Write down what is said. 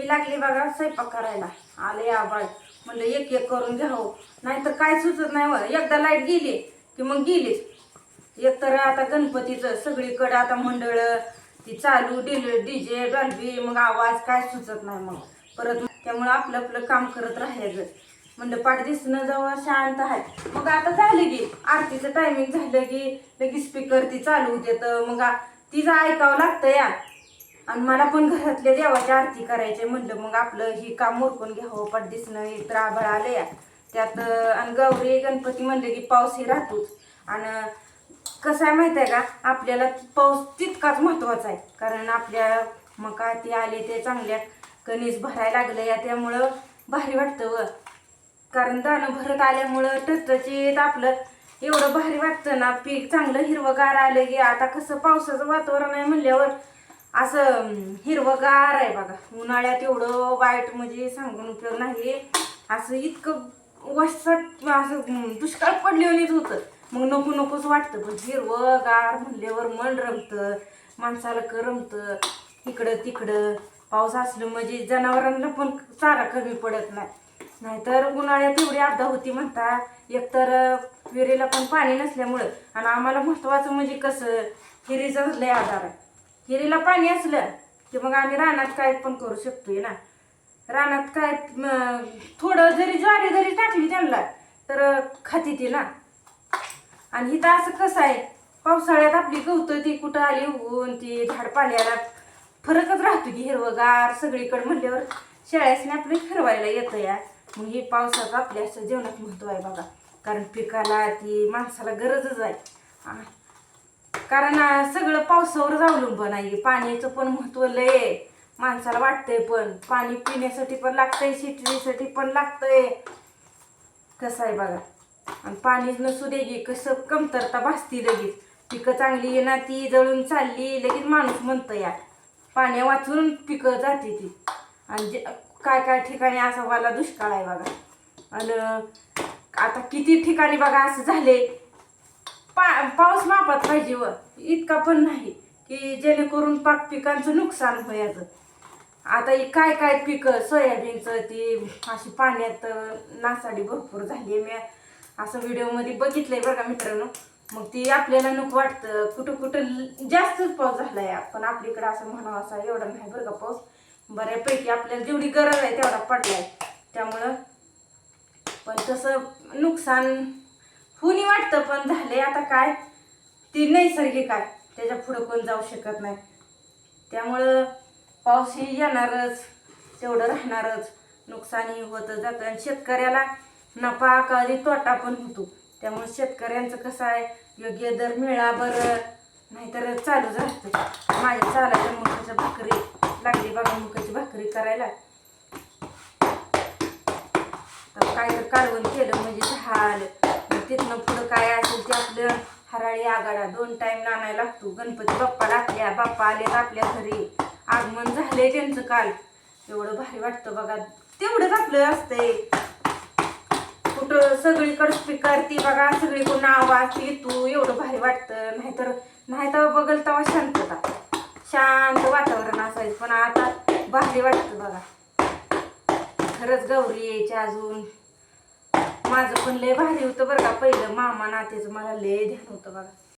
मी लागली बघा स्वयंपाक करायला. आले आबाळ म्हणलं एक एक करून घ्यावं. नाहीतर काय सुचत नाही मग एकदा लाइट गेली की मग गेलीच. एक तर आता गणपतीचं सगळीकडे आता मंडळ ती चालू डिल डीजे डॉल्बी मग आवाज काय सुचत नाही मग. परत त्यामुळं आपलं आपलं काम करत राहायचं. म्हणलं पाठ दिसणं जवळ शांत आहे. मग आता झालं की आरतीचं टायमिंग झालं की लगेच स्पीकर ती चालू देतं मग तिचं ऐकावं लागतं या. आणि मला पण घरातल्या देवाची आरती करायची म्हणलं मग आपलं ही काम उरकून घ्यावं पाठ दिसणं एक तर आभाळ आलं या त्यात आणि गौरी गणपती म्हणले की पाऊस ही राहतोच. आणि कसं आहे माहिती आहे का? आपल्याला पाऊस तितकाच महत्त्वाचा आहे. कारण आपल्या मग काय ते आले ते चांगल्या कणीस भरायला लागलं या त्यामुळं भारी वाटतं व. कारण दाणं भरत आल्यामुळं टचटचीत आपलं. एवढं भारी वाटतं ना पीक चांगलं हिरवगार आलं की आता कसं पावसाचं वातावरण आहे म्हणल्यावर असं हिरवगार आहे बघा. उन्हाळ्यात एवढं वाईट म्हणजे सांगून उपयोग नाही असं इतकं वशात असं दुष्काळ पडलेलीच होतं. मग नको नकोच वाटतं. पण हिरवगार म्हणल्यावर मन रमतं माणसाला करमतं इकडं तिकडं. पाऊस असलं म्हणजे जनावरांना पण चारा कमी पडत नाही. नाहीतर उन्हाळ्यात एवढी आधा होती म्हणता. एकतर विहिरीला पण पाणी नसल्यामुळं. आणि आम्हाला महत्वाचं म्हणजे कसं? हिरीचा लय आधार आहे. हिरीला पाणी असलं की मग आम्ही रानात काय पण करू शकतोय ना. रानात काय थोडं जरी ज्वारी जरी टाकली त्यांना तर खाती ती ना. आणि इथं असं कसं आहे पावसाळ्यात आपली गवतं ती कुठं आली उगवून ती झाड पाल्याला फरकच राहतो की हिरवगार सगळीकडे म्हणल्यावर शेळ्यासने आपलं फिरवायला येतं या. मग हे पावसाचं आपल्या असं जेवणात महत्त्व आहे बघा. कारण पिकाला ती माणसाला गरजच आहे. कारण सगळं पावसावरच अवलंबून आहे. पाण्याचं पण महत्त्व लय आहे. माणसाला वाटतंय पण. पाणी पिण्यासाठी पण लागतंय शेतीसाठी पण लागतंय. कसं आहे बघा. आणि पाणीच नसू दे की कसं कमतरता भासती लगेच. पिकं चांगली येणार ती जळून चालली लगेच माणूस म्हणतं या पाण्या वाचून पिकं जाते ती. आणि जे काय काय ठिकाणी असा वाला दुष्काळ आहे बघा. आणि आता किती ठिकाणी बघा असं झाले पा पाऊस मापात पाहिजे व. इतका पण नाही की जेणेकरून पाक पिकांचं नुकसान व्हायचं आता ही काय काय पिकं सोयाबीनचं ती अशी पाण्यात नासाडी भरपूर झाली आहे. मी असं व्हिडिओमध्ये बघितलंय बघा मित्रांनो. मग ती आपल्याला नको वाटतं. कुठं कुठं जास्तच पाऊस झाला आहे पण आपल्याकडं असं म्हणावं असा एवढा नाही बरं का पाऊस. बऱ्यापैकी आपल्याला जेवढी गरज आहे तेवढा पडलाय. त्यामुळं पण तसं नुकसान हुनी वाटतं पण झाले आता काय? ती नैसर्गिक आहे. त्याच्या पुढं कोण जाऊ शकत नाही. त्यामुळं पाऊसही येणारच तेवढं राहणारच. नुकसानही होतं जातं. आणि शेतकऱ्याला नफा कधी तोटा पण होतो. त्यामुळे शेतकऱ्यांचं कसं आहे? योग्य दर मिळा बरं. नाहीतर चालूच राहतं माझ्या चालायच्या मुखाच्या भाकरी. लागली बघा मुखाची भाकरी करायला. तर काय तर कालवण केलं म्हणजे झालं तिथनं पुढं काय असेल ते आपलं हराळी आगाडा. दोन टाईम आणायला लागतो. गणपती बाप्पाला आपल्या बाप्पा आलेत आपल्या घरी. आगमन झालंय त्यांचं काल. एवढं भारी वाटतं बघा. तेवढंच आपलं असतंय. कुठं सगळीकडे स्पीकर ती बघा सगळीकडून आवाज ती तू. एवढं भारी वाटतं. नाहीतर नाही तर बघल तेव्हा शांतता. शांत वातावरण असायचं. पण आता भारी वाटतं बघा. खरंच गौरी यायची अजून. माझं पण लय भारी होतं बरं का. पहिलं मामा नातेचं मला लय ध्यान होतं बघा.